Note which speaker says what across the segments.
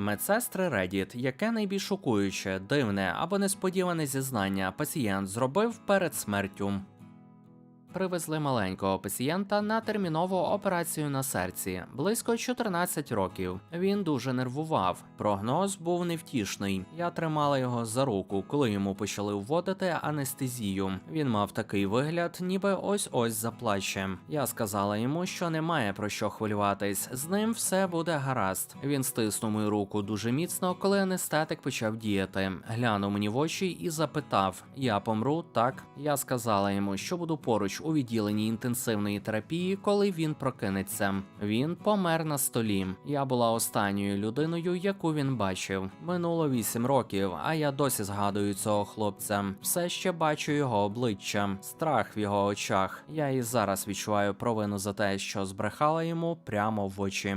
Speaker 1: Медсестри Reddit, яке найбільш шокуюче, дивне або несподіване зізнання пацієнт зробив перед смертю. Привезли маленького пацієнта на термінову операцію на серці близько 14 років. Він дуже нервував. Прогноз був невтішний. Я тримала його за руку, коли йому почали вводити анестезію. Він мав такий вигляд, ніби ось ось заплаче. Я сказала йому, що немає про що хвилюватись. З ним все буде гаразд. Він стиснув мою руку дуже міцно, коли анестетик почав діяти. Глянув мені в очі і запитав: Я помру? Так. Я сказала йому, що буду поруч у відділенні інтенсивної терапії, коли він прокинеться. Він помер на столі. Я була останньою людиною, яку він бачив. Минуло вісім років, а я досі згадую цього хлопця. Все ще бачу його обличчя, страх в його очах. Я і зараз відчуваю провину за те, що збрехала йому прямо в очі.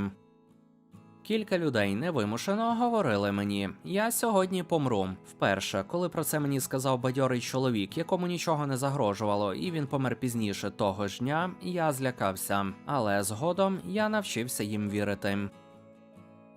Speaker 1: Кілька людей невимушено говорили мені: я сьогодні помру. Вперше, коли про це мені сказав бадьорий чоловік, якому нічого не загрожувало, і він помер пізніше того ж дня, я злякався. Але згодом я навчився їм вірити.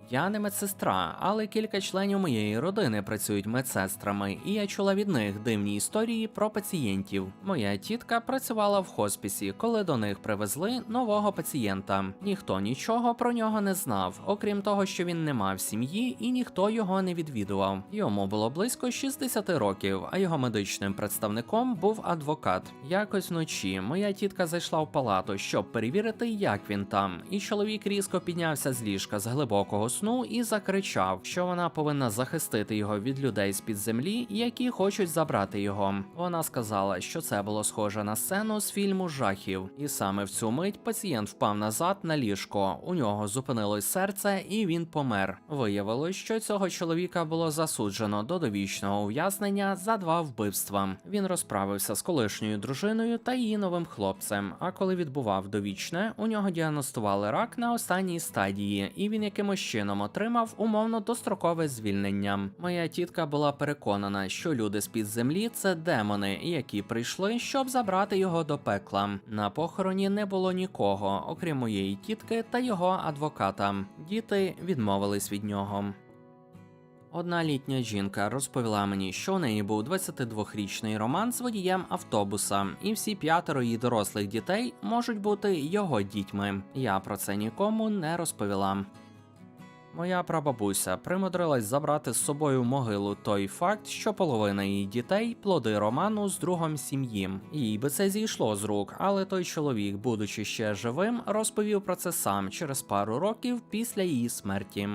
Speaker 1: Я не медсестра, але кілька членів моєї родини працюють медсестрами, і я чула від них дивні історії про пацієнтів. Моя тітка працювала в хоспісі, коли до них привезли нового пацієнта. Ніхто нічого про нього не знав, окрім того, що він не мав сім'ї і ніхто його не відвідував. Йому було близько 60 років, а його медичним представником був адвокат. Якось вночі моя тітка зайшла в палату, щоб перевірити, як він там, і чоловік різко піднявся з ліжка з глибокого сну і закричав, що вона повинна захистити його від людей з під землі, які хочуть забрати його. Вона сказала, що це було схоже на сцену з фільму жахів, і саме в цю мить пацієнт впав назад на ліжко. У нього зупинилось серце, і він помер. Виявилось, що цього чоловіка було засуджено до довічного ув'язнення за два вбивства. Він розправився з колишньою дружиною та її новим хлопцем. А коли відбував довічне, у нього діагностували рак на останній стадії, і він якимось чином отримав умовно дострокове звільнення. Моя тітка була переконана, що люди з під землі це демони, які прийшли, щоб забрати його до пекла. На похороні не було нікого, окрім моєї тітки та його адвоката. Діти відмовились від нього. Одна літня жінка розповіла мені, що у неї був 22-річний роман з водієм автобуса, і всі п'ятеро її дорослих дітей можуть бути його дітьми. Я про це нікому не розповіла. Моя прабабуся примудрилась забрати з собою в могилу той факт, що половина її дітей плоди роману з другом сім'ї. Їй би це зійшло з рук, але той чоловік, будучи ще живим, розповів про це сам через пару років після її смерті.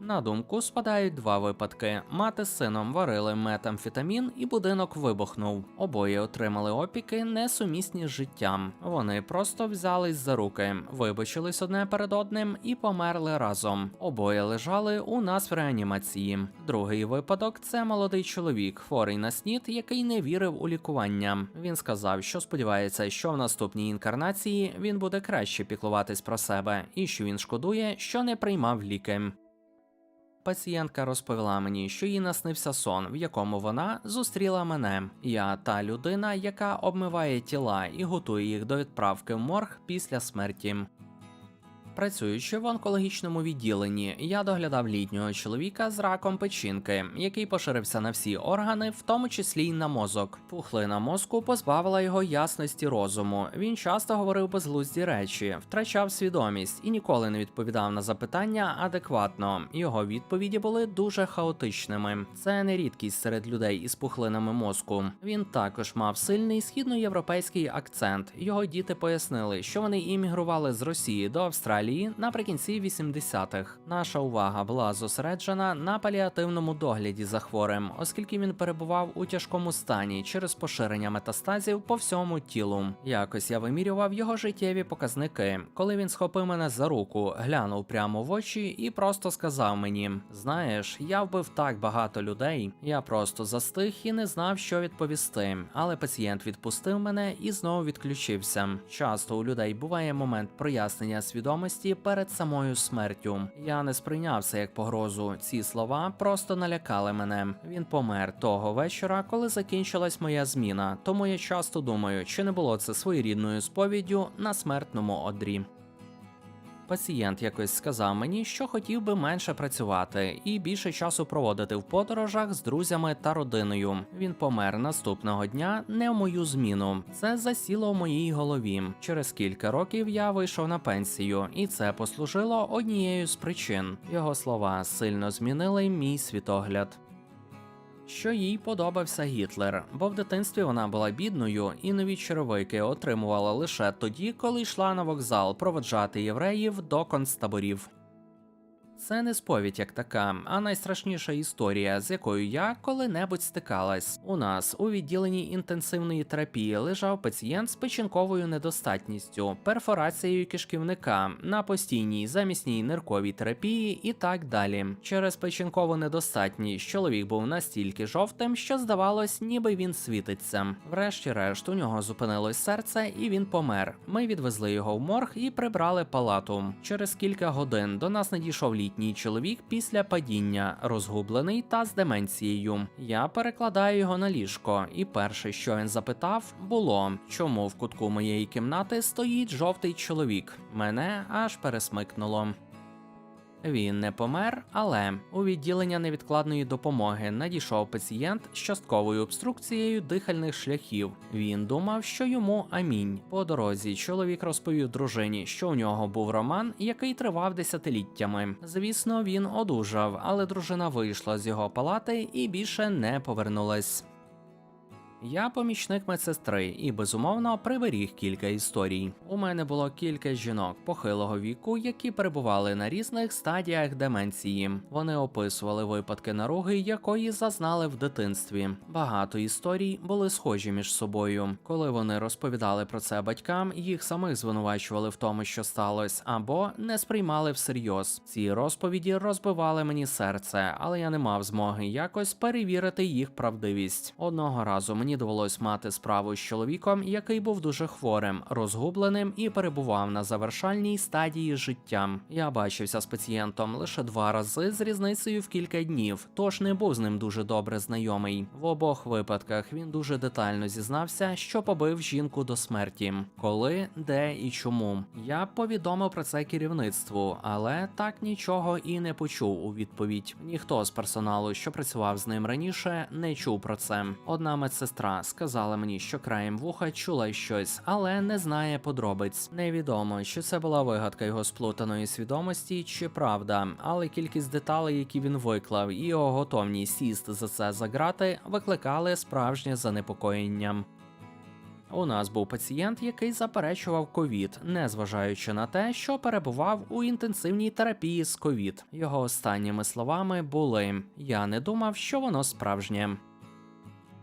Speaker 1: На думку спадають два випадки: мати з сином варили метамфетамін, і будинок вибухнув. Обоє отримали опіки, несумісні з життям. Вони просто взялись за руки, вибачились одне перед одним і померли разом. Обоє лежали у нас в реанімації. Другий випадок це молодий чоловік, хворий на снід, який не вірив у лікування. Він сказав, що сподівається, що в наступній інкарнації він буде краще піклуватись про себе, і що він шкодує, що не приймав ліки. Пацієнтка розповіла мені, що їй наснився сон, в якому вона зустріла мене. Я та людина, яка обмиває тіла і готує їх до відправки в морг після смерті. Працюючи в онкологічному відділенні, я доглядав літнього чоловіка з раком печінки, який поширився на всі органи, в тому числі й на мозок. Пухлина мозку позбавила його ясності розуму. Він часто говорив безглузді речі, втрачав свідомість і ніколи не відповідав на запитання адекватно. Його відповіді були дуже хаотичними. Це не рідкість серед людей із пухлинами мозку. Він також мав сильний східноєвропейський акцент. Його діти пояснили, що вони іммігрували з Росії до Австралії наприкінці 80-х. Наша увага була зосереджена на паліативному догляді за хворим, оскільки він перебував у тяжкому стані через поширення метастазів по всьому тілу. Якось я вимірював його життєві показники, коли він схопив мене за руку, глянув прямо в очі і просто сказав мені: Знаєш, я вбив так багато людей. Я просто застиг і не знав, що відповісти. Але пацієнт відпустив мене і знову відключився. Часто у людей буває момент прояснення свідомості перед самою смертю. Я не сприйняв це як погрозу. Ці слова просто налякали мене. Він помер того вечора, коли закінчилась моя зміна. Тому я часто думаю, чи не було це своєрідною сповіддю на смертному одрі. Пацієнт якось сказав мені, що хотів би менше працювати і більше часу проводити в подорожах з друзями та родиною. Він помер наступного дня не в мою зміну. Це засіло в моїй голові. Через кілька років я вийшов на пенсію, і це послужило однією з причин. Його слова сильно змінили мій світогляд. Що їй подобався Гітлер, бо в дитинстві вона була бідною і нові черевики отримувала лише тоді, коли йшла на вокзал проводжати євреїв до концтаборів. Це не сповідь як така, а найстрашніша історія, з якою я коли-небудь стикалась. У нас у відділенні інтенсивної терапії лежав пацієнт з печінковою недостатністю, перфорацією кишківника на постійній замісній нирковій терапії і так далі. Через печінкову недостатність чоловік був настільки жовтим, що здавалось, ніби він світиться. Врешті-решт у нього зупинилось серце, і він помер. Ми відвезли його в морг і прибрали палату. Через кілька годин до нас надійшов літній чоловік після падіння, розгублений та з деменцією. Я перекладаю його на ліжко, і перше, що він запитав, було: чому в кутку моєї кімнати стоїть жовтий чоловік. Мене аж пересмикнуло. Він не помер, але у відділення невідкладної допомоги надійшов пацієнт з частковою обструкцією дихальних шляхів. Він думав, що йому амінь. По дорозі чоловік розповів дружині, що у нього був роман, який тривав десятиліттями. Звісно, він одужав, але дружина вийшла з його палати і більше не повернулась. Я помічник медсестри і безумовно приберіг кілька історій. У мене було кілька жінок похилого віку, які перебували на різних стадіях деменції. Вони описували випадки наруги, якої зазнали в дитинстві. Багато історій були схожі між собою. Коли вони розповідали про це батькам, їх самих звинувачували в тому, що сталося, або не сприймали всерйоз. Ці розповіді розбивали мені серце, але я не мав змоги якось перевірити їх правдивість. Одного разу мені довелось мати справу з чоловіком, який був дуже хворим, розгубленим і перебував на завершальній стадії життя. Я бачився з пацієнтом лише два рази з різницею в кілька днів, тож не був з ним дуже добре знайомий. В обох випадках він дуже детально зізнався, що побив жінку до смерті, коли, де і чому. Я повідомив про це керівництву, але так нічого і не почув у відповідь. Ніхто з персоналу, що працював з ним раніше, не чув про це. Одна медсестра сказала мені, що краєм вуха чула щось, але не знає подробиць. Невідомо, чи це була вигадка його сплутаної свідомості, чи правда, але кількість деталей, які він виклав, і його готовність сісти за це за грати, викликали справжнє занепокоєння. У нас був пацієнт, який заперечував ковід, незважаючи на те, що перебував у інтенсивній терапії з ковід. Його останніми словами були: Я не думав, що воно справжнє.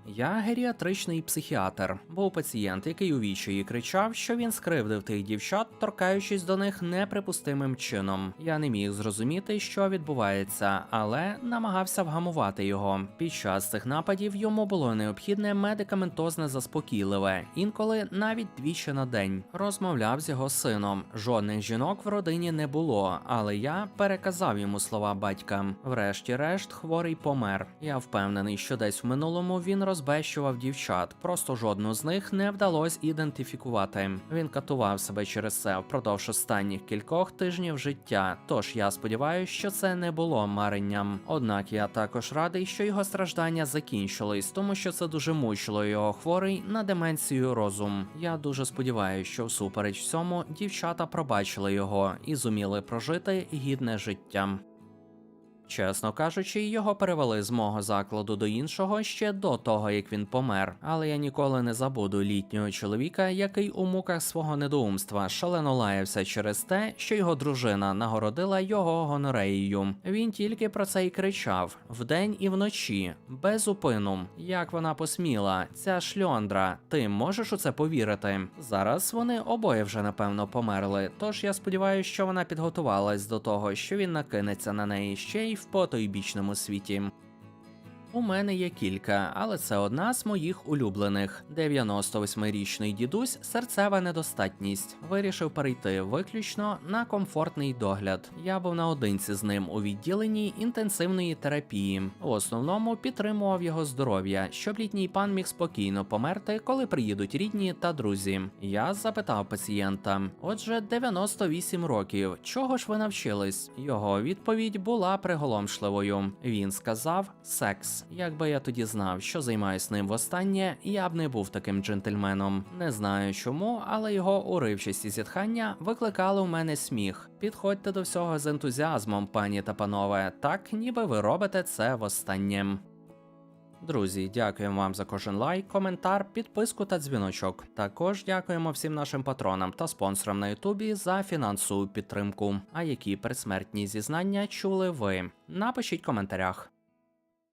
Speaker 1: Я геріатричний психіатр. Був пацієнт, який у відчаї кричав, що він скривдив тих дівчат, торкаючись до них неприпустимим чином. Я не міг зрозуміти, що відбувається, але намагався вгамувати його. Під час цих нападів йому було необхідне медикаментозне заспокійливе, інколи навіть двічі на день. Розмовляв з його сином. Жодних жінок в родині не було, але я переказав йому слова батька. Врешті-решт, хворий помер. Я впевнений, що десь в минулому він розбещував дівчат, просто жодну з них не вдалося ідентифікувати. Він катував себе через це впродовж останніх кількох тижнів життя. Тож я сподіваюся, що це не було маренням. Однак я також радий, що його страждання закінчились, тому що це дуже мучило його хворий на деменцію розум. Я дуже сподіваюся, що всупереч всьому дівчата пробачили його і зуміли прожити гідне життя. Чесно кажучи, його перевели з мого закладу до іншого ще до того, як він помер. Але я ніколи не забуду літнього чоловіка, який у муках свого недоумства шалено лаявся через те, що його дружина нагородила його гонореєю. Він тільки про це й кричав вдень і вночі, без упину. Як вона посміла, ця шльондра, ти можеш у це повірити? Зараз вони обоє вже напевно померли. Тож я сподіваюся, що вона підготувалась до того, що він накинеться на неї ще й в потойбічному світі. У мене є кілька, але це одна з моїх улюблених. 98-річний дідусь серцева недостатність. Вирішив перейти виключно на комфортний догляд. Я був наодинці з ним у відділенні інтенсивної терапії. В основному підтримував його здоров'я, щоб літній пан міг спокійно померти, коли приїдуть рідні та друзі. Я запитав пацієнта: отже, 98 років. Чого ж ви навчились? Його відповідь була приголомшливою. Він сказав секс. Якби я тоді знав, що займаюсь ним востаннє, я б не був таким джентльменом. Не знаю чому, але його уривчасті зітхання викликали у мене сміх. Підходьте до всього з ентузіазмом, пані та панове, так ніби ви робите це востаннє. Друзі, дякуємо вам за кожен лайк, коментар, підписку та дзвіночок. Також дякуємо всім нашим патронам та спонсорам на Ютубі за фінансову підтримку. А які предсмертні зізнання чули ви? Напишіть в коментарях.